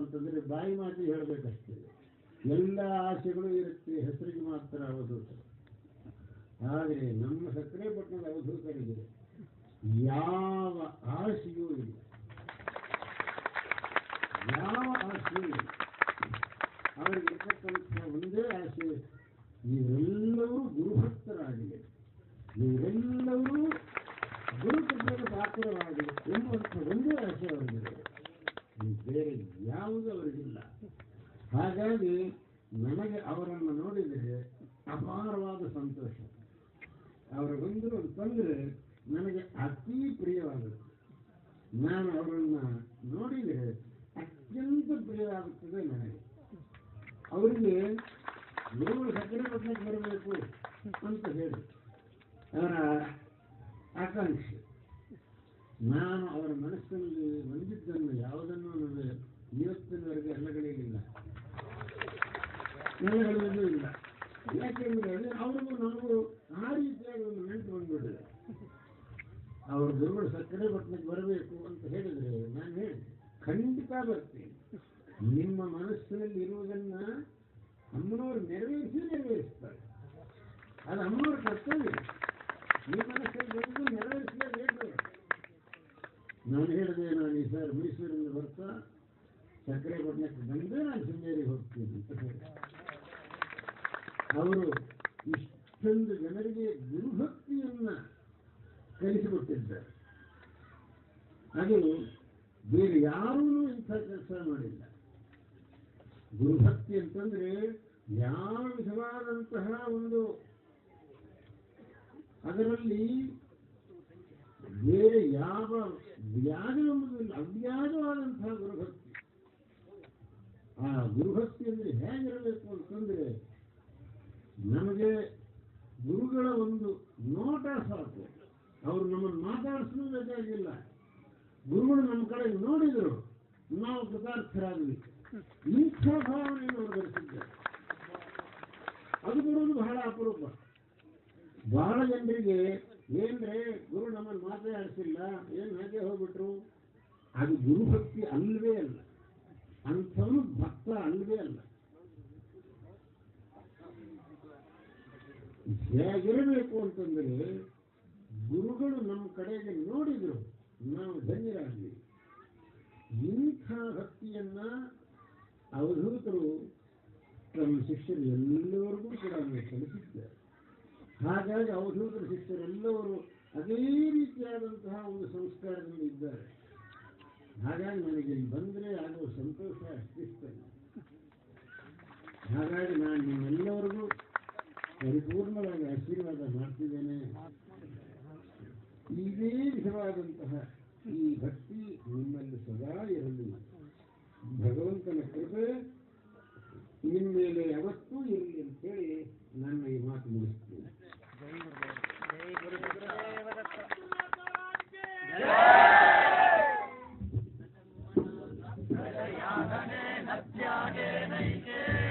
ಅಂತಂದ್ರೆ ಬಾಯಿ ಮಾತಿ ಹೇಳಬೇಕಷ್ಟೇ. ಎಲ್ಲ ಆಸೆಗಳು ಇರುತ್ತೆ, ಹೆಸರಿಗೆ ಮಾತ್ರ ಅವಧೂತರು ಆದರೆ ನಮ್ಮ ಸಕ್ಕರೆ ಪಟ್ಟಣದ ಅವಧೂತರಿಗೆ ಯಾವ ಆಸೆಯೂ ಇಲ್ಲ. ಯಾವ ಆಸೆಯೂ ಇಲ್ಲ. ಅವರಿಗೆ ಒಂದೇ ಆಸೆ, ನೀವೆಲ್ಲರೂ ಗುರುಭಕ್ತರಾಗಿದೆ ನೀವೆಲ್ಲರೂ ಗುರುಕೃಪೆಗೆ ಪಾತ್ರವಾಗಿದೆ ಎಂಬಂಥ ಒಂದೇ ಆಸೆ ಅವರಿಗಿದೆ. ಇನ್ನು ಬೇರೆ ಯಾವುದು ಅವರಿಗಿಲ್ಲ ಹಾಗಾಗಿ ನನಗೆ ಅವರನ್ನು ನೋಡಿದರೆ ಅಪಾರವಾದ ಸಂತೋಷ. ಅವರು ಬಂದರು ಅಂತಂದರೆ ನನಗೆ ಅತಿ ಪ್ರಿಯವಾಗುತ್ತೆ ನಾನು ಅವರನ್ನು ನೋಡಿದರೆ ಅತ್ಯಂತ ಪ್ರಿಯವಾಗುತ್ತದೆ ನನಗೆ. ಅವರಿಗೆ ನೀವು ಸಕ್ಕರೆ ಪಟ್ಟಣಕ್ಕೆ ಬರಬೇಕು ಅಂತ ಹೇಳಿ ಅವರ ಆಕಾಂಕ್ಷೆ. ನಾನು ಅವರ ಮನಸ್ಸಿನಲ್ಲಿ ಹೊಂದಿದ್ದನ್ನು ಯಾವುದನ್ನು ನನಗೆ ಇವತ್ತಿನವರೆಗೆ ಅಲ್ಲಗಳಿಲ್ಲ ನೆಲೆಗಳಿಗೂ ಇಲ್ಲ ಯಾಕೆಂದ್ರೆ ಅವರಿಗೂ ನಾವು ಆ ರೀತಿಯಾಗಿ ಒಂದು ನೆನಪು ಬಂದ್ಬಿಟ್ಟಿದೆ. ಅವರು ಗುರುಗಳು ಸಕ್ಕರೆ ಪಟ್ಟಣಕ್ಕೆ ಬರಬೇಕು ಅಂತ ಹೇಳಿದ್ರೆ ನಾನು ಹೇಳಿ, ಖಂಡಿತ ಬರ್ತೀನಿ. ನಿಮ್ಮ ಮನಸ್ಸಿನಲ್ಲಿ ಇರುವುದನ್ನ ಅಮ್ಮನವರು ನೆರವೇರಿಸಿ ನೆರವೇರಿಸ್ತಾರೆ. ಅದು ಅಮ್ಮನವ್ರ ಕರ್ತವ್ಯ. ನಿಮ್ಮ ಮನಸ್ಸಲ್ಲಿ ಬಂದು ನೆರವೇರಿಸಲೇಬೇಕು ನಾನು ಹೇಳಿದೆ, ನಾನು ಈ ಸರ್ ಮೈಸೂರಿಂದ ಬರ್ತಾ ಸಕ್ಕರೆ ಪಟ್ಟಣಕ್ಕೆ ಬಂದೇ ನಾನು ಶೃಂಗೇರಿಗೆ ಹೋಗ್ತೀನಿ ಅಂತ ಅವರು ಇಷ್ಟೊಂದು ಜನರಿಗೆ ಗುರುಭಕ್ತಿಯನ್ನು ಕಲಿಸಿಕೊಟ್ಟಿದ್ದಾರೆ. ಅದು ಬೇರೆ ಯಾರೂ ಇಂಥ ಕೆಲಸ ಮಾಡಿಲ್ಲ. ಗುರುಭಕ್ತಿ ಅಂತಂದ್ರೆ ಯಾವ ವಿಧವಾದಂತಹ ಒಂದು ಅದರಲ್ಲಿ ಯಾವ ವ್ಯಾಜ ಎಂಬುದಿಲ್ಲ ಅವ್ಯಾಜವಾದಂತಹ ಗುರುಭಕ್ತಿ. ಆ ಗುರುಭಕ್ತಿ ಅಂದ್ರೆ ಹೇಗಿರಬೇಕು ಅಂತಂದ್ರೆ ನಮಗೆ ಗುರುಗಳ ಒಂದು ನೋಟ ಸಾಕು. ಅವರು ನಮ್ಮನ್ನು ಮಾತಾಡಿಸಲು ಬೇಕಾಗಿಲ್ಲ ಗುರುಗಳು ನಮ್ಮ ಕಡೆ ನೋಡಿದರು, ನಾವು ಕೃತಾರ್ಥರಾಗಲಿ ಇಂಥ ಭಾವನೆಯನ್ನು ಧರಿಸಿದ್ದಾರೆ ಅದು ಬರೋದು ಬಹಳ ಅಪರೂಪ. ಬಹಳ ಜನರಿಗೆ ಏನ್ರೆ ಗುರು ನಮ್ಮನ್ನು ಮಾತಾಡಿಸಿಲ್ಲ ಏನ್ ಹಾಗೆ ಹೋಗ್ಬಿಟ್ರು? ಅದು ಗುರುಭಕ್ತಿ ಅಲ್ವೇ ಅಲ್ಲ. ಅಂಥವನು ಭಕ್ತ ಅಲ್ವೇ ಅಲ್ಲ. ಹೇಗಿರಬೇಕು ಅಂತಂದ್ರೆ, ಗುರುಗಳು ನಮ್ಮ ಕಡೆಗೆ ನೋಡಿದ್ರು, ನಾವು ಧನ್ಯರಾದ್ವಿ ಇಂಥ ಭಕ್ತಿಯನ್ನ ಅವಧೂತರು ತಮ್ಮ ಶಿಷ್ಯರು ಎಲ್ಲರಿಗೂ ಕೂಡ ಕಲಿಸಿದ್ದಾರೆ ಹಾಗಾಗಿ ಅವಧೂತರ ಶಿಷ್ಯರೆಲ್ಲವರು ಅದೇ ರೀತಿಯಾದಂತಹ ಒಂದು ಸಂಸ್ಕಾರದಲ್ಲಿ ಇದ್ದಾರೆ. ಹಾಗಾಗಿ ನನಗೆ ಇಲ್ಲಿ ಬಂದರೆ ಆಗುವ ಸಂತೋಷ ಅಷ್ಟಿಷ್ಟ ಹಾಗಾಗಿ ನಾನು ನಿಮ್ಮೆಲ್ಲರಿಗೂ ಪರಿಪೂರ್ಣವಾಗಿ ಆಶೀರ್ವಾದ ಮಾಡ್ತಿದ್ದೇನೆ. ಇದೇ ವಿಧವಾದಂತಹ ಈ ಭಕ್ತಿ ನಿಮ್ಮಲ್ಲಿ ಸದಾ ಇರಲಿ. ಭಗವಂತನ ಕೃಪೆ ನಿಮ್ಮ ಮೇಲೆ ಯಾವತ್ತೂ यादने न त्यागे नैके